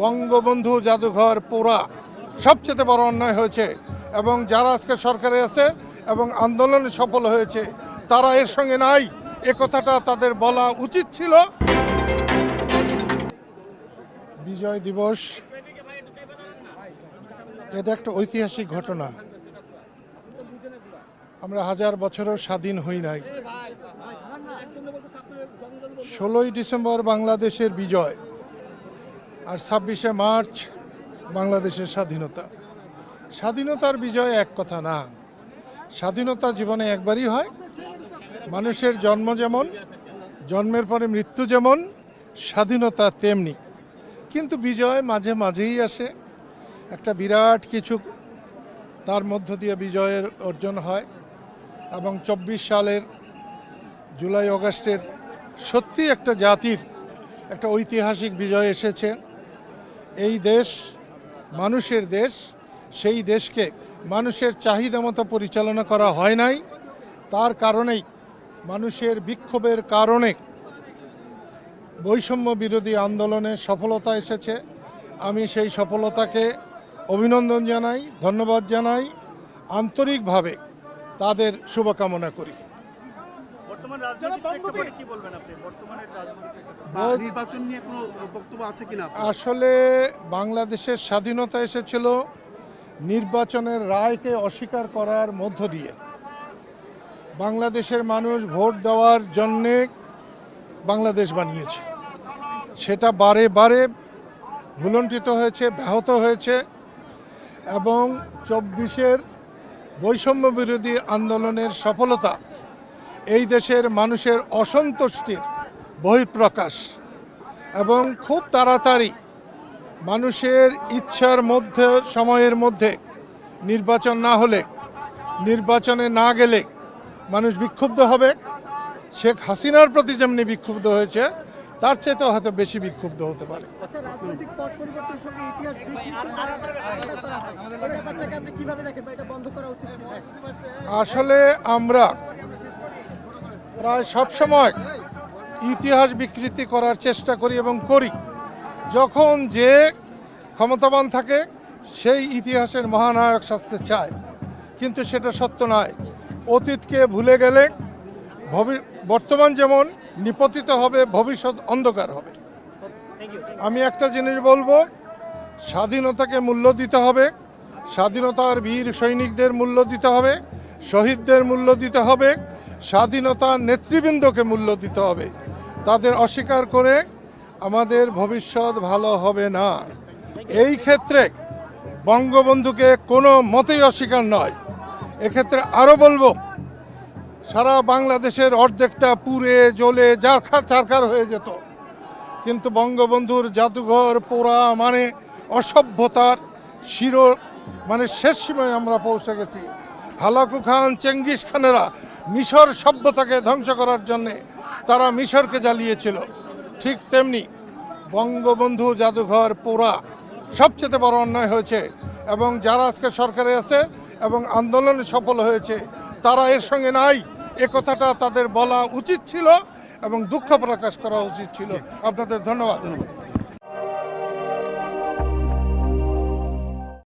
বঙ্গবন্ধু জাদুঘর পোড়া সবচেয়ে বড় অন্যায় হয়েছে এবং যারা আজকে সরকারে আছে এবং আন্দোলনে সফল হয়েছে, তারা এর সঙ্গে নাই। এ কথাটা তাদের বলা উচিত ছিল। বিজয় দিবস, এটা একটা ঐতিহাসিক ঘটনা। আমরা হাজার বছরও স্বাধীন হই নাই। ষোলোই ডিসেম্বর বাংলাদেশের বিজয়। আর ছাব্বিশে মার্চ বাংলাদেশের স্বাধীনতা। স্বাধীনতার বিজয় এক কথা না। স্বাধীনতা জীবনে একবারই হয়। মানুষের জন্ম যেমন, জন্মের পরে মৃত্যু যেমন, স্বাধীনতা তেমনি। কিন্তু বিজয় মাঝে মাঝেই আসে। একটা বিরাট কিছু তার মধ্য দিয়ে বিজয়ের অর্জন হয় এবং চব্বিশ সালের জুলাই, অগাস্টের সত্যি একটা জাতির একটা ঐতিহাসিক বিজয় এসেছে। এই দেশ মানুষের দেশ, সেই দেশকে মানুষের চাহিদা মতো পরিচালনা করা হয় নাই। তার কারণেই মানুষের বিক্ষোভের কারণে বৈষম্য বিরোধী আন্দোলনে সফলতা এসেছে। আমি সেই সফলতাকে অভিনন্দন জানাই, ধন্যবাদ জানাই। আন্তরিকভাবে তাদের শুভকামনা করি। আসলে বাংলাদেশের স্বাধীনতা এসেছিল নির্বাচনের রায়কে অস্বীকার করার মধ্য দিয়ে। বাংলাদেশের মানুষ ভোট দেওয়ার জন্যে বাংলাদেশ বানিয়েছে। সেটা বারে বারে ভুলণ্ঠিত হয়েছে ব্যাহত হয়েছে এবং চব্বিশের বৈষম্য বিরোধী আন্দোলনের সফলতা এই দেশের মানুষের অসন্তুষ্টির বহিঃপ্রকাশ এবং খুব তাড়াতাড়ি মানুষের ইচ্ছার মধ্যে সময়ের মধ্যে নির্বাচন না হলে নির্বাচনে না গেলে মানুষ বিক্ষুব্ধ হবে। শেখ হাসিনার প্রতি যেমনি বিক্ষুব্ধ হয়েছে তার চেয়েতেও হয়তো বেশি বিক্ষুব্ধ হতে পারে। আচ্ছা? আসলে আমরা প্রায় সব সময় ইতিহাস বিকৃতি করার চেষ্টা করি এবং করি। যখন যে ক্ষমতাবান থাকে, সেই ইতিহাসের মহানায়ক শাস্তে চায়। কিন্তু সেটা সত্য নয়। অতীতকে ভুলে গেলে ভবি- বর্তমান যেমন নিপতিত হবে, ভবিষ্যৎ অন্ধকার হবে। আমি একটা জিনিস বলব, স্বাধীনতাকে মূল্য দিতে হবে, স্বাধীনতার বীর সৈনিকদের মূল্য দিতে হবে, শহীদদের মূল্য দিতে হবে স্বাধীনতার নেতৃবৃন্দকে মূল্য দিতে হবে। তাদের অস্বীকার করে আমাদের ভবিষ্যৎ ভালো হবে না। এই ক্ষেত্রে বঙ্গবন্ধুকে কোনো মতেই অস্বীকার নয়। এক্ষেত্রে আরও বলব, সারা বাংলাদেশের অর্ধেকটা পুড়ে, জ্বলে জারখা চারখার হয়ে যেত। কিন্তু বঙ্গবন্ধুর জাদুঘর পোড়া মানে অসভ্যতার শিরো মানে শেষ সীমায় আমরা পৌঁছে গেছি। হালাকু খান, চেঙ্গিস খানেরা মিশর সভ্যতাকে ধ্বংস করার জন্যে তারা মিশরকে জ্বালিয়েছিল। ঠিক তেমনি বঙ্গবন্ধু জাদুঘর পোড়া সবচেয়ে বড় অন্যায় হয়েছে এবং যারা আজকে সরকারে আছে এবং আন্দোলনে সফল হয়েছে, তারা এর সঙ্গে নাই। এ কথাটা তাদের বলা উচিত ছিল এবং দুঃখ প্রকাশ করা উচিত ছিল। আপনাদের ধন্যবাদ।